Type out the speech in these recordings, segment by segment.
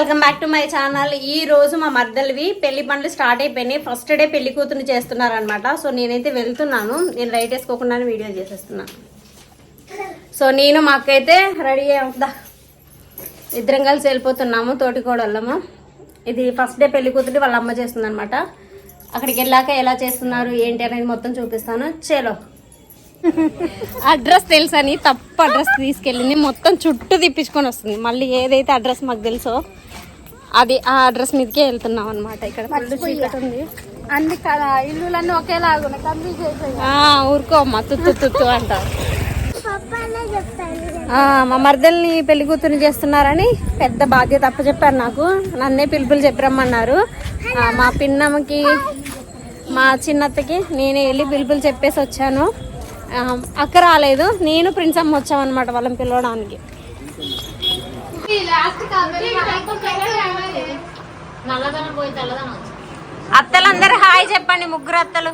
Welcome back to my channel. ఈ రోజు మా మర్దలివి పెళ్ళి పనులు స్టార్ట్ అయిపోయినాయి. ఫస్ట్ డే పెళ్ళి కూతురు చేస్తున్నారనమాట సో నేనైతే వెళ్తున్నాను. నేను రైట్ వేసుకోకుండానే వీడియో చేసేస్తున్నాను సో నేను మాకైతే రెడీ అవుతా ఇద్దరం కలిసి వెళ్ళిపోతున్నాము. తోటికోడళ్ళము ఇది ఫస్ట్ డే పెళ్ళి కూతురు వాళ్ళ అమ్మ చేస్తుంది అనమాట అక్కడికి వెళ్ళాక ఎలా చేస్తున్నారు ఏంటి అనేది మొత్తం చూపిస్తాను. చేలో. అడ్రస్ తెలుసని తప్పు అడ్రస్ తీసుకెళ్ళింది. మొత్తం చుట్టూ తిప్పించుకొని వస్తుంది. మళ్ళీ ఏదైతే అడ్రస్ మాకు తెలుసో అది ఆ అడ్రస్ మీదకే వెళ్తున్నాం అనమాట ఇక్కడ ఉంది. అన్ని ఇల్లులన్నీ ఒకేలాగా ఊరుకో అమ్మ తుత్తు తుత్తు అంట. ఆ, మా మర్దల్ని పెళ్ళి కూతురు చేస్తున్నారని పెద్ద బాధ్యత అప్పచెప్పారు నాకు. నన్నే పిలుపులు చెప్పరమ్మన్నారు. మా పిన్నమ్మకి మా చిన్నత్తకి నేనే వెళ్ళి పిలుపులు చెప్పేసి వచ్చాను. అక్క రాలేదు. నేను ప్రిన్స్ అమ్మ వచ్చామన్నమాట వాళ్ళని పిలవడానికి. అత్తలందరూ హాయ్ చెప్పండి ముగ్గురు అత్తలు.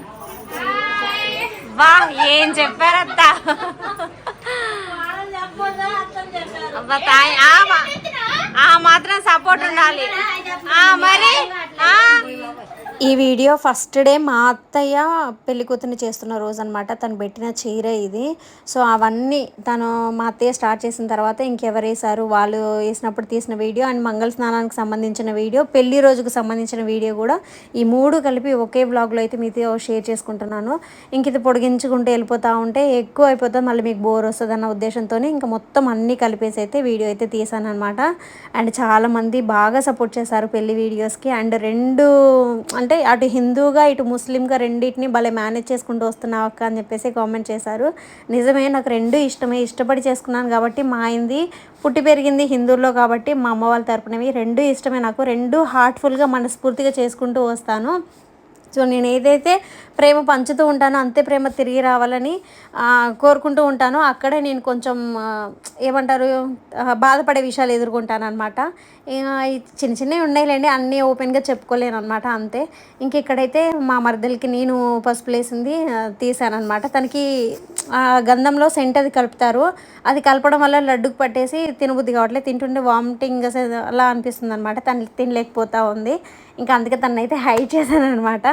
వా ఏం చెప్పారు అత్త? ఆ మాత్రం సపోర్ట్ ఉండాలి. మరి? ఈ వీడియో ఫస్ట్ డే మా అత్తయ్య పెళ్ళికూతుని చేస్తున్న రోజు అనమాట తను పెట్టిన చీర ఇది. సో అవన్నీ తను మా అత్తయ్య స్టార్ట్ చేసిన తర్వాత ఇంకెవరు వేశారు? వాళ్ళు వేసినప్పుడు తీసిన వీడియో అండ్ మంగళ స్నానానికి సంబంధించిన వీడియో పెళ్ళి రోజుకు సంబంధించిన వీడియో కూడా ఈ మూడు కలిపి ఒకే బ్లాగ్లో అయితే మీతో షేర్ చేసుకుంటున్నాను. ఇంక ఇది పొడిగించుకుంటూ వెళ్ళిపోతూ ఉంటే ఎక్కువ అయిపోతుంది. మళ్ళీ మీకు బోర్ వస్తుంది అన్న ఉద్దేశంతో ఇంకా మొత్తం అన్నీ కలిపేసి అయితే వీడియో అయితే తీసాను అనమాట అండ్ చాలామంది బాగా సపోర్ట్ చేశారు పెళ్ళి వీడియోస్కి అండ్ రెండు అంటే అటు హిందూగా ఇటు ముస్లింగా రెండింటిని భలే మేనేజ్ చేసుకుంటూ వస్తున్నావు అక్క అని చెప్పేసి కామెంట్ చేశారు. నిజమే నాకు రెండు ఇష్టమే. ఇష్టపడి చేసుకున్నాను కాబట్టి మా అయింది పుట్టి పెరిగింది హిందువుల్లో కాబట్టి మా అమ్మ వాళ్ళ తరపునవి. రెండు ఇష్టమే నాకు. రెండు హార్ట్ఫుల్గా మనస్ఫూర్తిగా చేసుకుంటూ వస్తాను. సో నేను ఏదైతే ప్రేమ పంచుతూ ఉంటాను అంతే ప్రేమ తిరిగి రావాలని కోరుకుంటూ ఉంటాను. అక్కడే నేను కొంచెం ఏమంటారు బాధపడే విషయాలు ఎదుర్కొంటాను అనమాట చిన్న చిన్నవి ఉన్నాయిలేండి అన్నీ ఓపెన్గా చెప్పుకోలేను అనమాట అంతే. ఇంక ఇక్కడైతే మా మరదలకి నేను పసుపు వేసింది తీసాను తనకి ఆ గంధంలో సెంట్ అది కలుపుతారు. అది కలపడం వల్ల లడ్డుకు పట్టేసి తినబుద్ధి కావట్లేదు. తింటుంటే వామిటింగ్ అలా అనిపిస్తుంది అనమాట తను తినలేకపోతా ఉంది. ఇంకా అందుకే తనైతే హై చేశాను అనమాట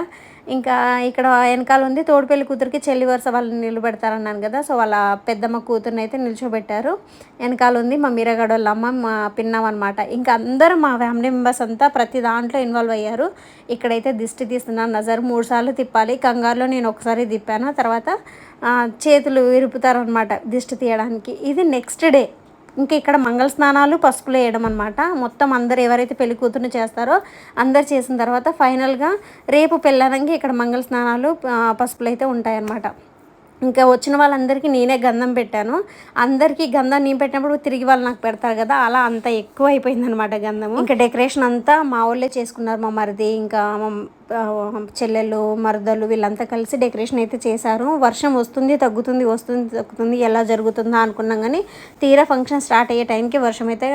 ఇంకా ఇక్కడ వెనకాల ఉంది తోడుపల్లి కూతురికి చెల్లి వరుస వాళ్ళు నిలబెడతారన్నాను కదా సో వాళ్ళ పెద్దమ్మ కూతురుని అయితే నిల్చోబెట్టారు. వెనకాల ఉంది మా మీరగడ అమ్మ మా పిన్నం అనమాట ఇంకా అందరూ మా ఫ్యామిలీ మెంబర్స్ అంతా ప్రతి దాంట్లో ఇన్వాల్వ్ అయ్యారు. ఇక్కడైతే దిష్టి తీస్తున్నాను నజర్ మూడు సార్లు తిప్పాలి. కంగారులో నేను ఒకసారి తిప్పాను. తర్వాత చేతులు విరుపుతారనమాట దిష్టి తీయడానికి. ఇది నెక్స్ట్ డే. ఇంకా ఇక్కడ మంగళ స్నానాలు పసుపులు వేయడం అనమాట మొత్తం అందరు ఎవరైతే పెళ్ళి కూతురు చేస్తారో అందరు చేసిన తర్వాత ఫైనల్గా రేపు పెళ్ళడానికి ఇక్కడ మంగళ స్నానాలు పసుపులు అయితే ఉంటాయన్నమాట. ఇంకా వచ్చిన వాళ్ళందరికీ నేనే గంధం పెట్టాను. అందరికీ గంధం నేను పెట్టినప్పుడు తిరిగి వాళ్ళు నాకు పెడతారు కదా అలా అంత ఎక్కువ అయిపోయింది అనమాట గంధము. ఇంకా డెకరేషన్ అంతా మా వాళ్ళే చేసుకున్నారు మా మరిది ఇంకా చెల్లెలు మరదలు వీళ్ళంతా కలిసి డెకరేషన్ అయితే చేశారు. వర్షం వస్తుంది తగ్గుతుంది వస్తుంది తగ్గుతుంది ఎలా జరుగుతుందా అనుకున్నాం కానీ తీరా ఫంక్షన్ స్టార్ట్ అయ్యే టైంకి వర్షం అయితే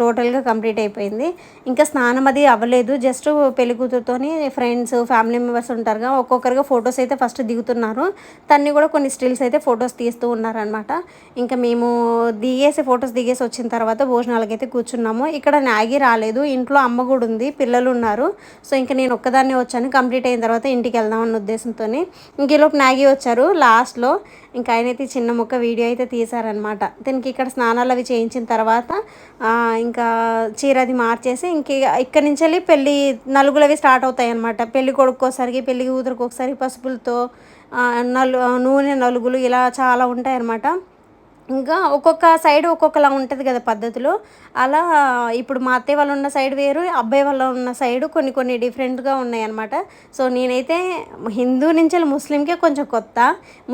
టోటల్గా కంప్లీట్ అయిపోయింది. ఇంకా స్నానం అది అవ్వలేదు. జస్ట్ పెళ్ళి కూతురుతోని ఫ్రెండ్స్ ఫ్యామిలీ మెంబర్స్ ఉంటారుగా ఒక్కొక్కరుగా ఫొటోస్ అయితే ఫస్ట్ దిగుతున్నారు. తన్ని కూడా కొన్ని స్టిల్స్ అయితే ఫొటోస్ తీస్తూ ఉన్నారనమాట ఇంకా మేము దిగేసి ఫొటోస్ దిగేసి వచ్చిన తర్వాత భోజనాలకి అయితే కూర్చున్నాము. ఇక్కడ నాగి రాలేదు. ఇంట్లో అమ్మ కూడా ఉంది పిల్లలు ఉన్నారు. సో ఇంకా నేను ఒక్కదాన్నే వచ్చాను. కంప్లీట్ అయిన తర్వాత ఇంటికి వెళ్దాం అన్న ఉద్దేశంతో ఇంక నాగి మ్యాగీ వచ్చారు. లాస్ట్లో ఇంకా ఆయన అయితే చిన్న ముక్క వీడియో అయితే తీశారనమాట దీనికి ఇక్కడ స్నానాలు అవి చేయించిన తర్వాత ఇంకా చీర అది మార్చేసి ఇంక ఇక్కడి నుంచి వెళ్ళి పెళ్ళి నలుగులవి స్టార్ట్ అవుతాయి అనమాట పెళ్ళి కొడుకోసరికి పెళ్ళి కూతురుకు ఒకసారి పసుపులతో నలు నూనె నలుగులు ఇలా చాలా ఉంటాయి అన్నమాట ఇంకా ఒక్కొక్క సైడ్ ఒక్కొక్కలా ఉంటుంది కదా పద్ధతులు. అలా ఇప్పుడు మా అత్తయ్య వాళ్ళు ఉన్న సైడ్ వేరు అబ్బాయి వాళ్ళు ఉన్న సైడ్ కొన్ని కొన్ని డిఫరెంట్గా ఉన్నాయన్నమాట. సో నేనైతే హిందూ నుంచి ముస్లింకే కొంచెం కొత్త.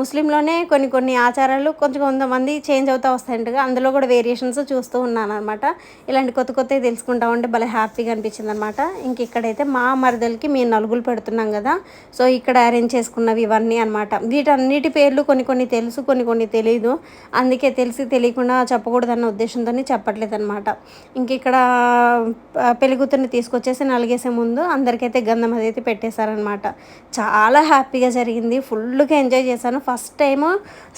ముస్లింలోనే కొన్ని కొన్ని ఆచారాలు కొంచెం కొంతమంది చేంజ్ అవుతూ వస్తాయంటగా అందులో కూడా వేరియేషన్స్ చూస్తూ ఉన్నాను అనమాట ఇలాంటి కొత్త కొత్తవి తెలుసుకుంటా ఉంటే భలే హ్యాపీగా అనిపించింది అనమాట ఇంక ఇక్కడైతే మా మరదలకి మేము నలుగులు పెడుతున్నాం కదా సో ఇక్కడ అరేంజ్ చేసుకున్నవి ఇవన్నీ అనమాట వీటన్నిటి పేర్లు కొన్ని కొన్ని తెలుసు కొన్ని కొన్ని తెలియదు అందుకే అందుకే తెలిసి తెలియకుండా చెప్పకూడదన్న ఉద్దేశంతో చెప్పట్లేదు అనమాట ఇంక ఇక్కడ పెళ్ళికూతుర్ని తీసుకొచ్చేసి నలిగేసే ముందు అందరికైతే గంధం అది అయితే పెట్టేశారనమాట చాలా హ్యాపీగా జరిగింది. ఫుల్గా ఎంజాయ్ చేశాను. ఫస్ట్ టైం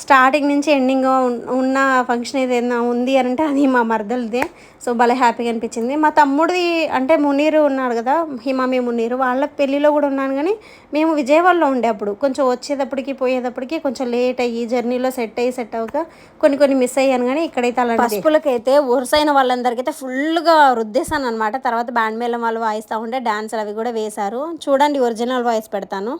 స్టార్టింగ్ నుంచి ఎండింగ్ ఉన్న ఫంక్షన్ ఏదైనా ఉంది అని అంటే అది మా మరదలదే. సో భలే హ్యాపీగా అనిపించింది. మా తమ్ముడిది అంటే మునీరు ఉన్నాడు కదా హిమామి మునీరు వాళ్ళ పెళ్ళిలో కూడా ఉన్నాను కానీ మేము విజయవాడలో ఉండే అప్పుడు కొంచెం వచ్చేటప్పటికి పోయేటప్పటికి కొంచెం లేట్ అయ్యి జర్నీలో సెట్ అయ్యి సెట్ అవ్వక కొన్ని కొన్ని మిస్ అయ్యాను కానీ ఇక్కడైతే అలా పసుపులకైతే వరుసైన వాళ్ళందరికీ అయితే ఫుల్గా రుద్దేశాను అనమాట తర్వాత బ్యాండ్ మేళం వాళ్ళు వాయిస్తూ ఉంటే డాన్సులు అవి కూడా వేశారు. చూడండి ఒరిజినల్ వాయిస్ పెడతాను.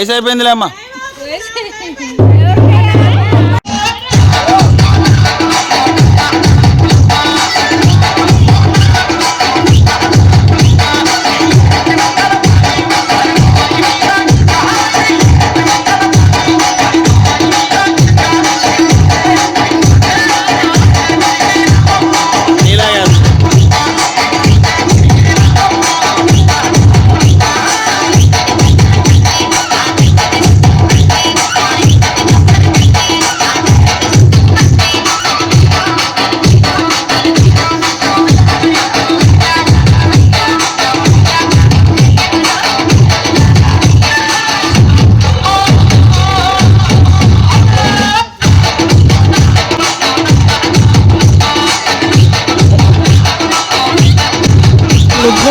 వయసు అయిపోయిందిలే అమ్మా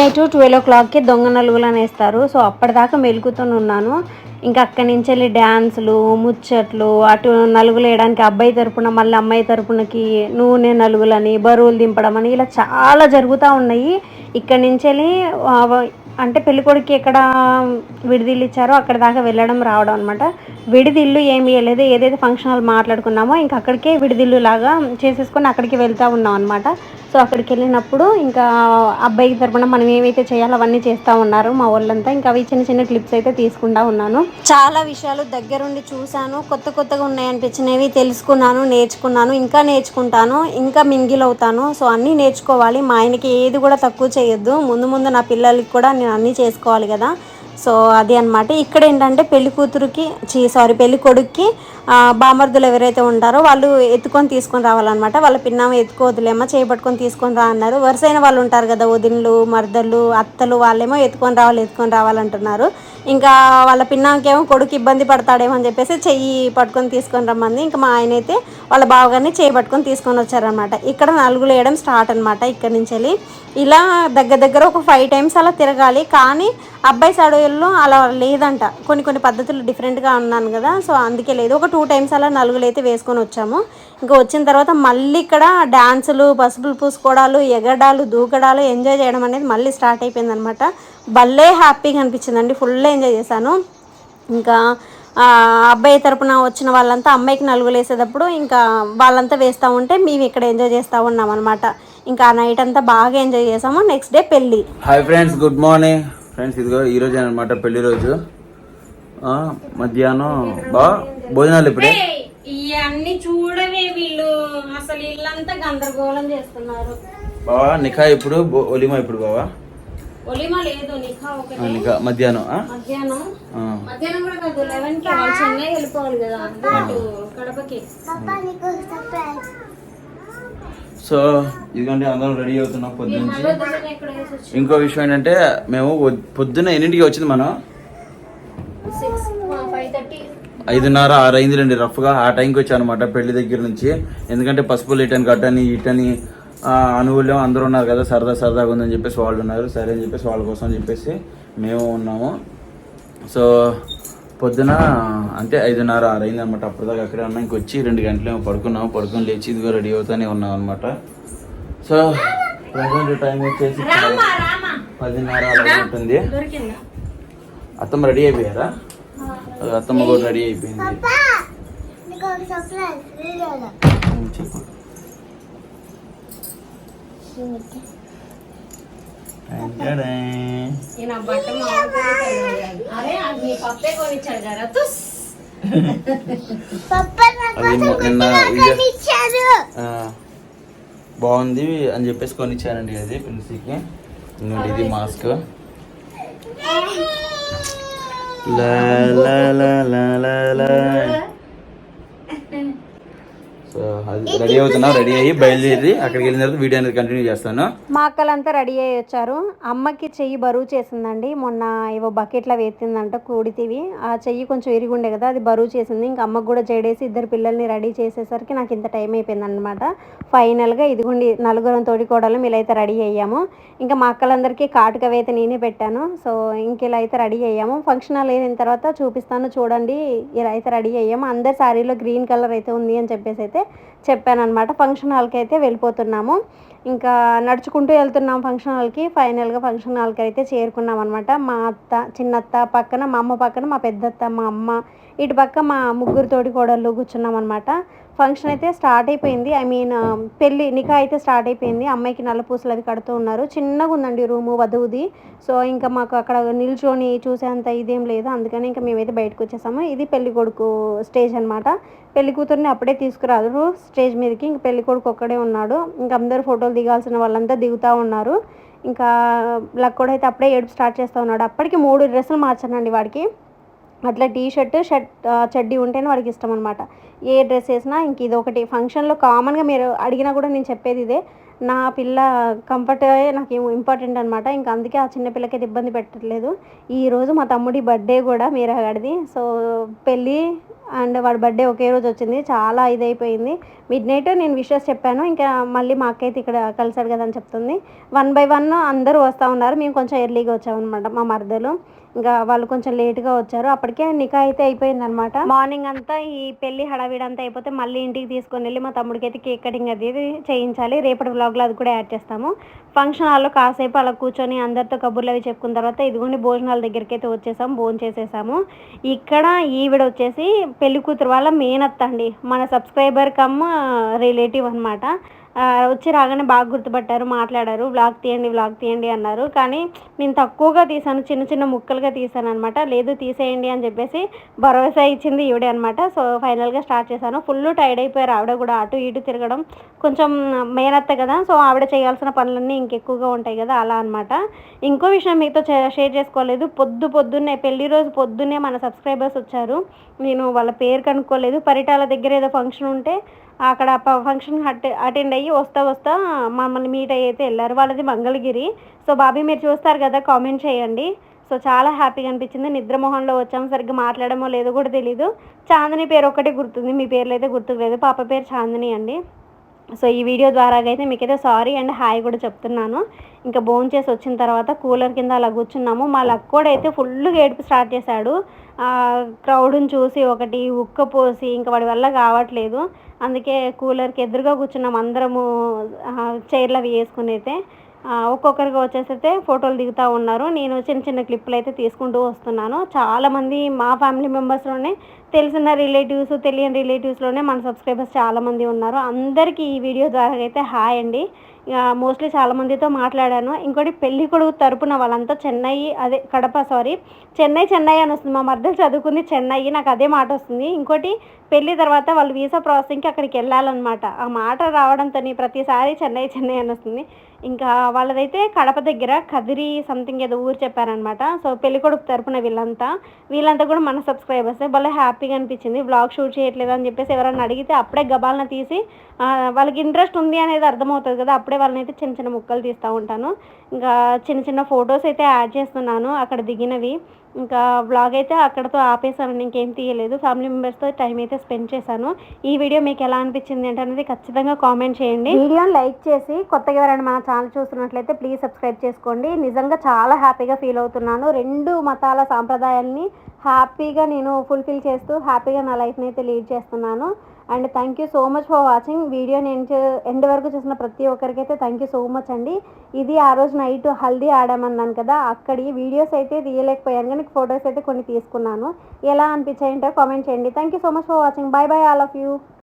నైట్ ట్వెల్వ్ ఓ క్లాక్కి దొంగ నలుగులు అనేస్తారు సో అప్పటిదాకా మెలుగుతూనే ఉన్నాను. ఇంకా అక్కడి నుంచి వెళ్ళి డ్యాన్సులు ముచ్చట్లు అటు నలుగులు వేయడానికి అబ్బాయి తరపున మళ్ళీ అమ్మాయి తరపునకి నూనె నలుగులని బరువులు దింపడం అని ఇలా చాలా జరుగుతూ ఉన్నాయి. ఇక్కడి నుంచి వెళ్ళి అంటే పెళ్ళికొడుకు ఎక్కడ విడిదిల్లు ఇచ్చారో అక్కడ దాకా వెళ్ళడం రావడం అనమాట విడిదిల్లు ఏమి ఇవ్వలేదు ఏదైతే ఫంక్షన్ హాల్ మాట్లాడుకున్నామో ఇంకా అక్కడికే విడిదిల్లు లాగా చేసేసుకొని అక్కడికి వెళ్తూ ఉన్నాం అనమాట సో అక్కడికి వెళ్ళినప్పుడు ఇంకా అబ్బాయి తరపున మనం ఏమైతే చేయాలో అవన్నీ చేస్తూ ఉన్నారు మా వాళ్ళంతా. ఇంకా అవి చిన్న చిన్న క్లిప్స్ అయితే తీసుకుంటా ఉన్నాను. చాలా విషయాలు దగ్గరుండి చూశాను. కొత్త కొత్తగా ఉన్నాయనిపించినవి తెలుసుకున్నాను నేర్చుకున్నాను ఇంకా నేర్చుకుంటాను ఇంకా మింగిల్ అవుతాను సో అన్నీ నేర్చుకోవాలి. మా ఆయనకి ఏది కూడా తక్కువ చేయొద్దు. ముందు ముందు నా పిల్లలకి కూడా నేను అన్నీ చేసుకోవాలి కదా. సో అది అన్నమాట. ఇక్కడ ఏంటంటే పెళ్ళి కూతురుకి చీ సారీ పెళ్ళి కొడుక్కి బామర్దులు ఎవరైతే ఉంటారో వాళ్ళు ఎత్తుకొని తీసుకొని రావాలన్నమాట. వాళ్ళ పిన్నామ ఎత్తుకోవద్దులేమో చేపట్టుకొని తీసుకొని రా అన్నారు. వరుసైన వాళ్ళు ఉంటారు కదా వదినలు మర్దలు అత్తలు వాళ్ళేమో ఎత్తుకొని రావాలి ఎత్తుకొని రావాలంటున్నారు. ఇంకా వాళ్ళ పిన్నాకేమో కొడుకు ఇబ్బంది పడతాడేమో అని చెప్పేసి చెయ్యి పట్టుకొని తీసుకొని రమ్మంది. ఇంకా మా ఆయన అయితే వాళ్ళ బావగారిని చేయి పట్టుకొని తీసుకొని వచ్చారనమాట ఇక్కడ నలుగులు వేయడం స్టార్ట్ అనమాట ఇక్కడ నుంచి వెళ్ళి. ఇలా దగ్గర దగ్గర ఒక ఫైవ్ టైమ్స్ అలా తిరగాలి. కానీ అబ్బాయి సడవుల్లో అలా లేదంట. కొన్ని కొన్ని పద్ధతులు డిఫరెంట్గా ఉన్నాను కదా సో అందుకే లేదు. ఒక టూ టైమ్స్ అలా నలుగులు అయితే వేసుకొని వచ్చాము. ఇంకా వచ్చిన తర్వాత మళ్ళీ ఇక్కడ డ్యాన్సులు పసుపులు పూసుకోవడాలు ఎగడాలు దూకడాలు ఎంజాయ్ చేయడం అనేది మళ్ళీ స్టార్ట్ అయిపోయింది అనమాట భలే హ్యాపీగా అనిపించిందండి. ఫుల్ ఎంజాయ్ చేశాను. ఇంకా అబ్బాయి తరపున వచ్చిన వాళ్ళంతా అమ్మాయికి నలుగులు వేసేటప్పుడు ఇంకా వాళ్ళంతా వేస్తూ ఉంటే మేము ఇక్కడ ఎంజాయ్ చేస్తూ ఉన్నాం అనమాట ఇంకా ఆ నైట్ అంతా బాగా ఎంజాయ్ చేసాము నెక్స్ట్ డే పెళ్ళి. Hi friends good morning friends ఇదిగో ఈరోజు అనమాట పెళ్ళి రోజు. మధ్యాహ్నం బా భోజనాలు ఇప్పుడే? ఇవన్నీ చూడవే వీళ్ళు. అసలు ఇల్లంతా గందరగోళం చేస్తున్నారు. బావా నిఖా ఇప్పుడు ఒలిమా ఇప్పుడు బావా? ఒలిమా లేదు నిఖా ఒకటి. నిఖా మధ్యాహ్నం? మధ్యాహ్నం. మధ్యాహ్నం కూడా కాదు లెవెన్కి వాళ్ళు చెన్నై వెళ్ళిపోవాలి కదా అటు కడపకి. సో ఇదిగోండి అందరం రెడీ అవుతున్నాం వచ్చి. ఇంకో విషయం ఏంటంటే మేము పొద్దున్న ఎన్నింటికి వచ్చింది మనం? సిక్స్ ఫైవ్ థర్టీ ఐదున్నర ఆరు అయింది రండి రఫ్గా. ఆ టైంకి వచ్చాను అనమాట పెళ్ళి దగ్గర నుంచి. ఎందుకంటే పసుపులు ఇటని గట్టని ఇటని అనువులు అందరూ ఉన్నారు కదా సరదా సరదాగా ఉందని చెప్పేసి వాళ్ళు ఉన్నారు. సరే అని చెప్పేసి వాళ్ళ కోసం అని చెప్పేసి మేము ఉన్నాము. సో పొద్దున అంటే ఐదున్నర ఆరు అయింది అనమాట అప్పటిదాకా అక్కడే ఉన్నాం. ఇంకొచ్చి రెండు గంటలేమో పడుకున్నాము. పడుకొని లేచి ఇదిగో రెడీ అవుతానే ఉన్నాం అనమాట సో ప్రజెంట్ టైం వచ్చేసి పదిన్నర అలా ఉంటుంది. అత్తమ్మ రెడీ అయిపోయారా? అత్తమ్మ కూడా రెడీ అయిపోయింది బాగుంది అని చెప్పేసి కొనిచ్చానండి అది ప్రిన్సీకి ఇంకోటి ఇది mask La la la la la la. So అది రెడీ అవుతున్నా రెడీ అయ్యి బయలుదేరి అక్కడికి వెళ్ళిన తర్వాత వీడియో అనేది కంటిన్యూ చేస్తాను. మా అక్కలంతా రెడీ అయ్యి వచ్చారు. అమ్మకి చెయ్యి బరువు చేసిందండి. మొన్న ఏవో బకెట్లో వేసిందంట కూడితివి. ఆ చెయ్యి కొంచెం ఇరిగుండే కదా అది బరువు చేసింది. ఇంకా అమ్మకు కూడా జడేసి ఇద్దరు పిల్లల్ని రెడీ చేసేసరికి నాకు ఇంత టైం అయిపోయింది అనమాట ఫైనల్గా ఇదిగోండి నలుగురం తోడికోడలు మీలైతే రెడీ అయ్యాము. ఇంకా మా అక్కలందరికీ కాటుక అయితే నేనే పెట్టాను. సో ఇంక ఇలా అయితే రెడీ అయ్యాము. ఫంక్షన్ హాల్ అయిన తర్వాత చూపిస్తాను చూడండి ఇలా అయితే రెడీ అయ్యాము. అందరి శారీలో గ్రీన్ కలర్ అయితే ఉంది అని చెప్పేసి అయితే చెప్పాను అనమాట ఫంక్షన్ హాల్కి అయితే వెళ్ళిపోతున్నాము. ఇంకా నడుచుకుంటూ వెళ్తున్నాం ఫంక్షన్ హాల్కి. ఫైనల్గా ఫంక్షన్ హాల్కి అయితే చేరుకున్నాం అనమాట మా అత్త చిన్నత్త పక్కన మా అమ్మ పక్కన మా పెద్దత్త మా అమ్మ ఇటు పక్క మా ముగ్గురు తోటి కోడళ్ళు కూర్చున్నాం అనమాట ఫంక్షన్ అయితే స్టార్ట్ అయిపోయింది. ఐ మీన్ పెళ్ళి నికా అయితే స్టార్ట్ అయిపోయింది. అమ్మాయికి నల్ల పూసలు అది కడుతూ ఉన్నారు. చిన్నగా ఉందండి రూము వధువుది. సో ఇంకా మాకు అక్కడ నిల్చొని చూసేంత ఇదేం లేదు. అందుకని ఇంకా మేమైతే బయటకు వచ్చేసాము. ఇది పెళ్ళి కొడుకు స్టేజ్ అనమాట పెళ్ళి కూతుర్ని అప్పుడే తీసుకురాదు స్టేజ్ మీదకి ఇంక పెళ్ళి కొడుకు ఒక్కడే ఉన్నాడు. ఇంకా అందరూ ఫోటోలు దిగాల్సిన వాళ్ళంతా దిగుతూ ఉన్నారు. ఇంకా లక్కోడు అయితే అప్పుడే ఏడుపు స్టార్ట్ చేస్తూ ఉన్నాడు. అప్పటికి మూడు డ్రెస్సులు మార్చానండి వాడికి. అట్లా టీ షర్ట్ షర్ట్ చడ్డి ఉంటేనే వాడికి ఇష్టం అనమాట ఏ డ్రెస్ వేసినా ఇంక ఇది ఒకటి. ఫంక్షన్లో కామన్గా మీరు అడిగినా కూడా నేను చెప్పేది ఇదే. నా పిల్ల కంఫర్ట్ నాకు ఏమో ఇంపార్టెంట్ అనమాట ఇంకా అందుకే ఆ చిన్న పిల్లకైతే ఇబ్బంది పెట్టట్లేదు. ఈరోజు మా తమ్ముడి బర్త్డే కూడా మీరు గడిది. సో పెళ్ళి అండ్ వాడి బర్త్డే ఒకే రోజు వచ్చింది. చాలా ఇదైపోయింది. మిడ్ నైట్ నేను విషెస్ చెప్పాను. ఇంకా మళ్ళీ మా అక్క అయితే ఇక్కడ కలిసాడు కదా అని చెప్తుంది. వన్ బై వన్ అందరూ వస్తూ ఉన్నారు. మేము కొంచెం ఎర్లీగా వచ్చామన్నమాట మా మరదలు. ఇంకా వాళ్ళు కొంచెం లేట్గా వచ్చారు. అప్పటికే నికా అయితే అయిపోయింది అనమాట మార్నింగ్ అంతా ఈ పెళ్ళి హడావిడి అంతా అయిపోతే మళ్ళీ ఇంటికి తీసుకొని వెళ్ళి మా తమ్ముడికి అయితే కేక్ కటింగ్ అది ఇది చేయించాలి. రేపటి వ్లాగ్లో అది కూడా యాడ్ చేస్తాము. ఫంక్షన్ హాల్లో కాసేపు అలా కూర్చొని అందరితో కబుర్లు అవి చెప్పుకున్న తర్వాత ఇదిగోండి భోజనాల దగ్గరికి అయితే వచ్చేసాము భోజనం చేసేసాము. ఇక్కడ ఈవిడ వచ్చేసి పెళ్ళి కూతురు వాళ్ళ మేనత్త అండి. మన సబ్స్క్రైబర్ కమ్ రిలేటివ్ అనమాట వచ్చి రాగానే బాగా గుర్తుపట్టారు మాట్లాడారు వ్లాగ్ తీయండి వ్లాగ్ తీయండి అన్నారు. కానీ నేను తక్కువగా తీసాను చిన్న చిన్న ముక్కలుగా తీసాను అనమాట లేదు తీసేయండి అని చెప్పేసి భరోసా ఇచ్చింది ఈవిడే అనమాట సో ఫైనల్గా స్టార్ట్ చేశాను. ఫుల్ టైర్డ్ అయిపోయారు ఆవిడ కూడా. అటు ఇటు తిరగడం కొంచెం మేనత్త కదా సో ఆవిడ చేయాల్సిన పనులన్నీ ఇంకెక్కువగా ఉంటాయి కదా అలా అనమాట ఇంకో విషయం మీతో షేర్ చేసుకోలేదు. పొద్దు పొద్దున్నే పెళ్ళి రోజు పొద్దున్నే మన సబ్స్క్రైబర్స్ వచ్చారు. నేను వాళ్ళ పేరు కనుక్కోలేదు. పరిటాల దగ్గర ఏదో ఫంక్షన్ ఉంటే అక్కడ ఫంక్షన్ అటెండ్ అయ్యి వస్తా వస్తా మమ్మల్ని మీట్ అయ్యి అయితే వెళ్ళారు. వాళ్ళది మంగళగిరి. సో బాబీ మీరు చూస్తారు కదా కామెంట్ చేయండి. సో చాలా హ్యాపీగా అనిపించింది. నిద్రమోహన్లో వచ్చాము సరిగ్గా మాట్లాడమో లేదో కూడా తెలీదు. చాందిని పేరు ఒక్కటే గుర్తుంది. మీ పేర్లు అయితే గుర్తులేదు పాప పేరు చాందిని అండి. సో ఈ వీడియో ద్వారా అయితే మీకైతే సారీ అండ్ హాయ్ కూడా చెప్తున్నాను. ఇంకా బోన్ చేసి వచ్చిన తర్వాత కూలర్ కింద అలా కూర్చున్నాము. మా లక్కోడు అయితే ఫుల్గా ఏడుపు స్టార్ట్ చేశాడు. క్రౌడ్ని చూసి ఒకటి ఉక్క పోసి ఇంకా వాడి వల్ల కావట్లేదు. అందుకే కూలర్కి ఎదురుగా కూర్చున్నాం అందరము చైర్లు అవి వేసుకుని అయితే. ఒక్కొక్కరికి వచ్చేసైతే ఫోటోలు దిగుతూ ఉన్నారు. నేను చిన్న చిన్న క్లిప్పులు అయితే తీసుకుంటూ వస్తున్నాను. చాలామంది మా ఫ్యామిలీ మెంబర్స్లోనే తెలిసిన రిలేటివ్స్ తెలియని రిలేటివ్స్లోనే మన సబ్స్క్రైబర్స్ చాలామంది ఉన్నారు. అందరికీ ఈ వీడియో ద్వారా అయితే హాయ్ అండి. మోస్ట్లీ చాలామందితో మాట్లాడాను. ఇంకోటి పెళ్ళి కొడుకు తరపున వాళ్ళంతా చెన్నై అదే కడప సారీ చెన్నై చెన్నై అని వస్తుంది. మా మధ్యలో చదువుకుంది చెన్నై నాకు అదే మాట వస్తుంది. ఇంకోటి పెళ్ళి తర్వాత వాళ్ళు వీసా ప్రాసెసింగ్కి అక్కడికి వెళ్ళాలన్నమాట. ఆ మాట రావడంతో ప్రతిసారి చెన్నై చెన్నై అని వస్తుంది. ఇంకా వాళ్ళదైతే కడప దగ్గర కదిరి సంథింగ్ ఏదో ఊరు చెప్పారనమాట సో పెళ్ళి కొడుకు తరపున వీళ్ళంతా వీళ్ళంతా కూడా మన సబ్స్క్రైబర్స్ భలే హ్యాపీగా అనిపించింది. బ్లాగ్ షూట్ చేయట్లేదు అని చెప్పేసి ఎవరైనా అడిగితే అప్పుడే గబాలను తీసి వాళ్ళకి ఇంట్రెస్ట్ ఉంది అనేది అర్థమవుతుంది కదా అప్పుడే వాళ్ళని అయితే చిన్న చిన్న ముక్కలు తీస్తూ ఉంటాను. ఇంకా చిన్న చిన్న ఫొటోస్ అయితే యాడ్ చేస్తున్నాను. అక్కడ దిగినవి. ఇంకా బ్లాగ్ అయితే అక్కడతో ఆపేసాను ఇంకేం తీయలేదు. ఫ్యామిలీ మెంబర్స్తో టైం అయితే స్పెండ్ చేశాను. ఈ వీడియో మీకు ఎలా అనిపించింది అంటే అనేది ఖచ్చితంగా కామెంట్ చేయండి. వీడియోని లైక్ చేసి కొత్తగా ఎవరైనా మన ఛానల్ చూస్తున్నట్లయితే ప్లీజ్ సబ్స్క్రైబ్ చేసుకోండి. నిజంగా చాలా హ్యాపీగా ఫీల్ అవుతున్నాను. రెండు మతాల సాంప్రదాయాల్ని హ్యాపీగా నేను ఫుల్ఫిల్ చేస్తూ హ్యాపీగా నా లైఫ్ని అయితే లీడ్ చేస్తున్నాను. And thank you so much for watching video నేను ఎండ్ వరకు చూసిన ప్రతి ఒక్కరికి అయితే థ్యాంక్ యూ సో మచ్ అండి. ఇది ఆ రోజు నైట్ హల్దీ ఆడామన్నాను కదా అక్కడి వీడియోస్ అయితే తీయలేకపోయాను కానీ ఫొటోస్ అయితే కొన్ని తీసుకున్నాను. ఎలా అనిపించాయంటే కామెంట్ చేయండి. Thank you so much for watching bye bye all of you